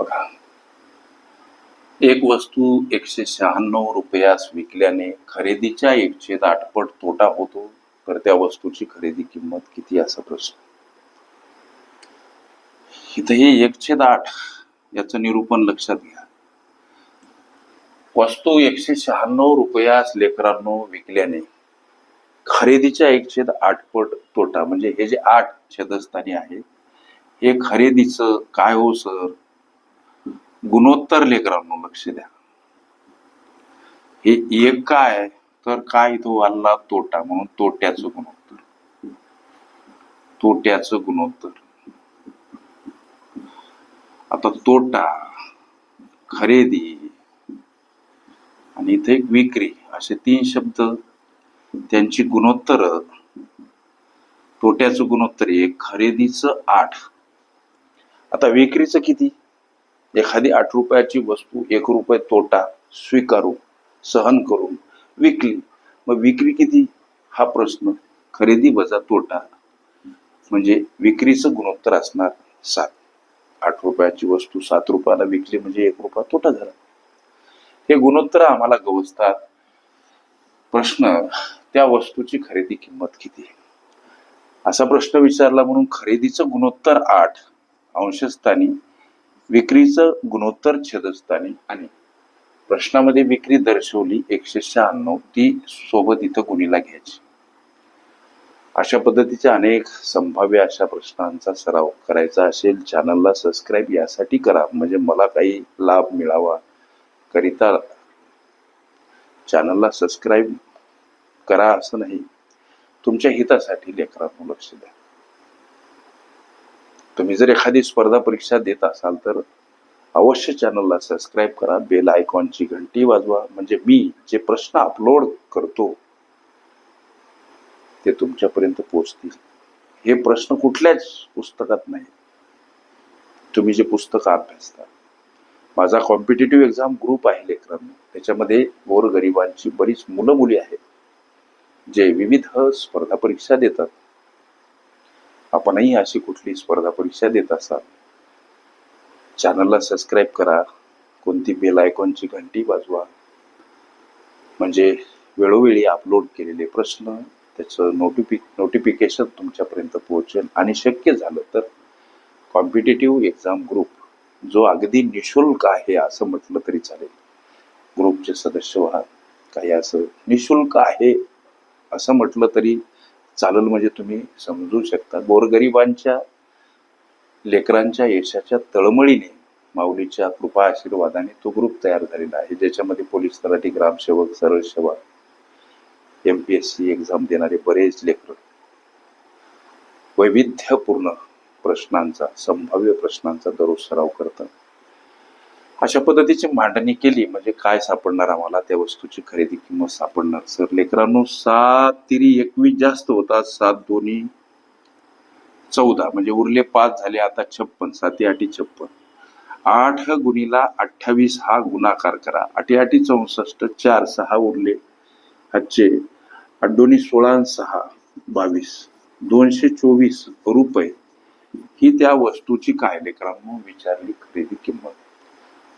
बघा. एक वस्तू एकशे शहाण्णव रुपयास विकल्याने खरेदीच्या एकशे आठपट तोटा होतो तर त्या वस्तूची खरेदी किंमत किती? असा प्रश्न. इथे हे एकशे आठ याच निरूपण लक्षात घ्या. वस्तू एकशे शहाण्णव रुपयास लेकरांनो विकल्याने खरेदीच्या एकशे आठ पट तोटा म्हणजे हे जे आठ छेदस्थानी आहे हे खरेदीचं काय हो सर? गुणोत्तर लेकरांनो लक्ष द्या. हे एक काय तर काय तो आला तोटा म्हणून तोट्याचं गुणोत्तर. तोट्याचं गुणोत्तर. आता तोटा खरेदी आणि इथे एक विक्री असे तीन शब्द त्यांची गुणोत्तर तोट्याचं गुणोत्तर एक खरेदीचं आठ. आता विक्रीचं किती? एखादी आठ रुपयाची वस्तू एक रुपये तोटा स्वीकारून सहन करून विकली मग विक्री किती? हा प्रश्न. खरेदी वजा तोटा. म्हणजे विक्रीचं गुणोत्तर असणार सात. आठ रुपयाची वस्तू सात रुपयाला विकली म्हणजे एक रुपया तोटा झाला. हे गुणोत्तर आम्हाला गवसतात. प्रश्न त्या वस्तूची खरेदी किंमत किती? असा प्रश्न विचारला म्हणून खरेदीचं गुणोत्तर आठ. अंशस्थानी विक्रीचं गुणोत्तर छेदस्थानी आणि प्रश्नामध्ये विक्री दर्शवली एकशे शहाण्णव ती सोबत इथं गुणीला घ्यायची. अशा पद्धतीच्या अनेक संभाव्य अशा प्रश्नांचा सराव करायचा असेल चॅनलला सबस्क्राईब यासाठी करा. म्हणजे मला काही लाभ मिळावा करिता चॅनलला सबस्क्राईब करा असं नाही. तुमच्या हितासाठी लेकरांना लक्ष द्या. तुम्ही जर एखादी स्पर्धा परीक्षा देत असाल तर अवश्य चॅनलला सबस्क्राईब करा. बेल आयकॉनची घंटी वाजवा. म्हणजे मी जे प्रश्न अपलोड करतो ते तुमच्यापर्यंत पोहोचतील. हे प्रश्न कुठल्याच पुस्तकात नाही. तुम्ही जे पुस्तक अभ्यासता. माझा कॉम्पिटेटिव्ह एक्झाम ग्रुप आहे लेकरांनो. त्याच्यामध्ये गोरगरिबांची बरीच मुलं मुली आहेत जे विविध स्पर्धा परीक्षा देतात. आपणही अशी कुठली स्पर्धा परीक्षा देत असाल. चॅनलला सबस्क्राईब करा. कोणती बेल आयकॉनची घंटी वाजवा. म्हणजे वेळोवेळी अपलोड केलेले प्रश्न त्याचं नोटिफि नोटिफिकेशन तुमच्यापर्यंत पोहोचेल. आणि शक्य झालं तर कॉम्पिटेटिव्ह एक्झाम ग्रुप जो अगदी निशुल्क आहे असं म्हटलं तरी चालेल. ग्रुपचे सदस्य व्हा. काही असं निशुल्क आहे असं म्हटलं तरी चालेल म्हणजे तुम्ही समजू शकता. गोरगरिबांच्या लेकरांच्या यशाच्या तळमळीने माऊलीच्या कृपा आशीर्वादाने तो ग्रुप तयार झालेला आहे. ज्याच्यामध्ये पोलीस तलाठी ग्रामसेवक सरळ सेवा M P S C exam देणारे बरेच लेकर. वैविध्यपूर्ण प्रश्नांचा संभाव्य प्रश्नांचा दररोज सराव करतात. अशा पद्धतीची मांडणी केली म्हणजे काय सापडणार आम्हाला? त्या वस्तूची खरेदी किंमत सापडणार. सर लेकरांनो सात तिरी एकवीस जास्त होतात सात दोन्ही चौदा. म्हणजे उरले पाच झाले आता छप्पन. साती आठी छप्पन. आठ गुणीला अठ्ठावीस हा गुणाकार करा. आठी आठी चौसष्ट चार सहा उरले आजचे आठ दोन्ही सोळा सहा बावीस. दोनशे चोवीस रुपये. ही त्या वस्तूची काय लेकरांनो विचारली खरेदी किंमत?